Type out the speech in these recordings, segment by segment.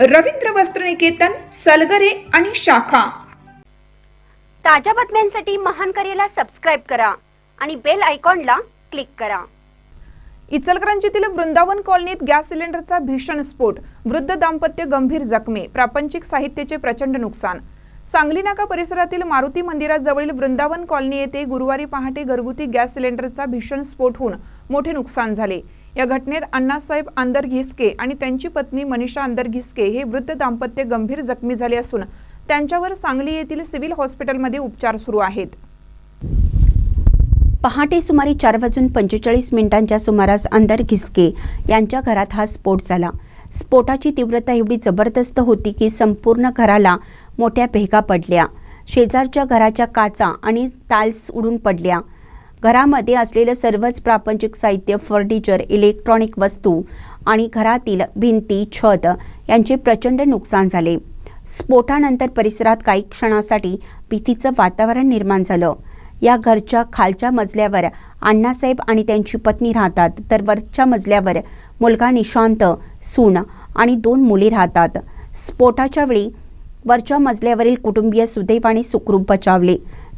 रवींद्र वस्त्रनिकेतन सलगरे आणि शाखा. ताज्या बातम्यांसाठी महान करेला सबस्क्राईब करा आणि बेल आयकॉनला क्लिक करा. इचलकरंजीतील वृंदावन कॉलनीत गॅस सिलेंडरचा भीषण स्फोट वृद्ध दाम्पत्य गंभीर जखमी प्रापंचिक साहित्याचे प्रचंड नुकसान. सांगली नाका परिसरातील मारुती मंदिराजवळील वृंदावन कॉलनी येथे गुरुवारी पहाटे घरगुती गॅस सिलेंडरचा भीषण स्फोट होऊन मोठे नुकसान झाले. या घटनेत अण्णासाहेब आंदर घिसके आणि त्यांची पत्नी मनीषा आंदर घिसके हे वृद्ध दाम्पत्य गंभीर जखमी झाले असून त्यांच्यावर सांगली येथील सिव्हिल हॉस्पिटलमध्ये उपचार सुरू आहेत. पहाटे सुमारे चार वाजून पंचेचाळीस मिनिटांच्या सुमारास अंदर घिसके यांच्या घरात हा स्फोट झाला. स्फोटाची तीव्रता एवढी जबरदस्त होती की संपूर्ण घराला मोठ्या भेगा पडल्या. शेजारच्या घराच्या काचा आणि टाल्स उडून पडल्या. घरामध्ये असलेलं सर्वच प्रापंचिक साहित्य फर्निचर इलेक्ट्रॉनिक वस्तू आणि घरातील भिंती छत यांचे प्रचंड नुकसान झाले. स्फोटानंतर परिसरात काही क्षणासाठी भीतीचं वातावरण निर्माण झालं. या घरच्या खालच्या मजल्यावर अण्णासाहेब आणि त्यांची पत्नी राहतात. तर वरच्या मजल्यावर मुलगा निशांत सून आणि दोन मुली राहतात. स्फोटाच्या वेळी वरच्या मजल्यावरील कुटुंबीय सुदैवाने सुखरूप बचावले.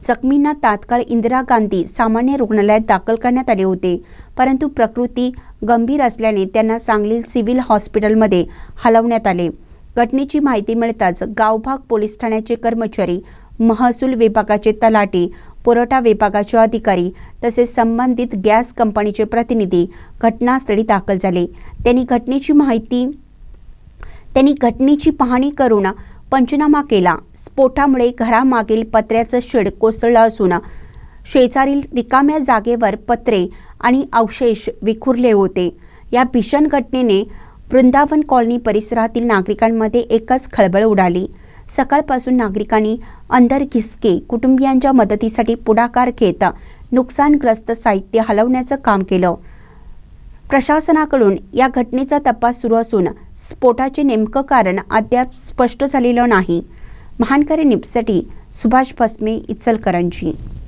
जखमींना तात्काळ इंदिरा गांधी सामान्य रुग्णालयात दाखल करण्यात आले होते. परंतु प्रकृती गंभीर असल्याने त्यांना सांगली सिव्हिल हॉस्पिटलमध्ये हलवण्यात आले. घटनेची माहिती मिळताच गावभाग पोलीस ठाण्याचे कर्मचारी महसूल विभागाचे तलाठी पुरवठा विभागाचे अधिकारी तसेच संबंधित गॅस कंपनीचे प्रतिनिधी घटनास्थळी दाखल झाले. त्यांनी घटनेची माहिती त्यांनी घटनेची पाहणी करून पंचनामा केला. स्फोटामुळे घरामागील पत्र्याचं शेड कोसळलं असून शेजारील रिकाम्या जागेवर पत्रे आणि अवशेष विखुरले होते. या भीषण घटनेने वृंदावन कॉलनी परिसरातील नागरिकांमध्ये एकच खळबळ उडाली. सकाळपासून नागरिकांनी अंदर घिसके कुटुंबियांच्या मदतीसाठी पुढाकार घेत नुकसानग्रस्त साहित्य हलवण्याचं काम केलं. प्रशासनाकडून या घटनेचा तपास सुरू असून स्फोटाचे नेमकं कारण अद्याप स्पष्ट झालेलं नाही. महानकरी निपसाठी सुभाष भस्मे इचलकरंजी.